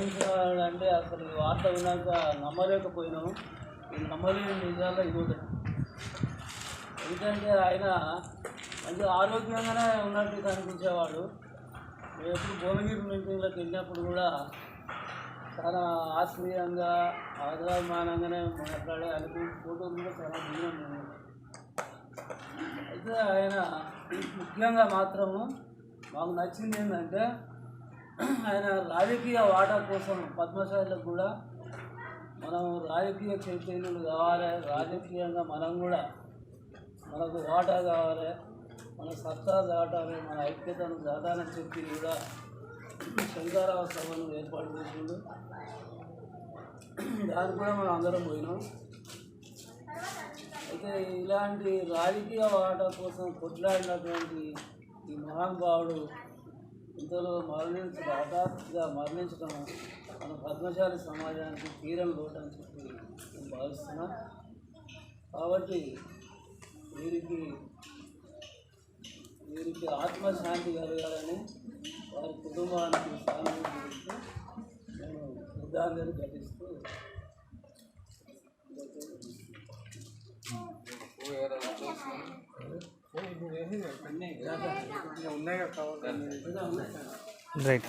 అంటే అసలు వార్త విన్నాక నమ్మలేకపోయినాము ఈ నమ్మలేని నిజాల్లో ఇది ఒకటి ఎందుకంటే ఆయన మంచి ఆరోగ్యంగానే ఉన్నట్టు కనిపించేవాడు మేము ఎప్పుడు భువనగిరి మీటింగ్లోకి వెళ్ళినప్పుడు కూడా చాలా ఆశ్చర్యంగా ఆదరమానంగానే మాట్లాడే ఆయనకు ఫోటోలు కూడా చాలా భిన్నం అయితే ఆయన ముఖ్యంగా మాత్రము మాకు నచ్చింది ఏంటంటే ఆయన రాజకీయ వాటా కోసం పద్మశాలకు కూడా మనం రాజకీయ చైతన్యులు కావాలి. రాజకీయంగా మనం కూడా మనకు వాటా కావాలి. మన సత్తా దాటాలి. మన ఐక్యతను దాటాలని చెప్పి కూడా శంకరావ సభను ఏర్పాటు చేసిండు. దానికి కూడా మనం అందరం పోయినాం. అయితే ఇలాంటి రాజకీయ వాటా కోసం కొట్లాడినటువంటి ఈ మహానుభావుడు ఇంతలో మరణించడం హఠాత్తుగా మరణించడం మన పద్మశాలి సమాజానికి తీరం లోటు అని చెప్పి నేను భావిస్తున్నా. కాబట్టి వీరికి వీరికి ఆత్మశాంతి కలగాలని వారి కుటుంబానికి సానుభూతి గురించి నేను శ్రద్ధాంజలి ఘటిస్తూ రైట్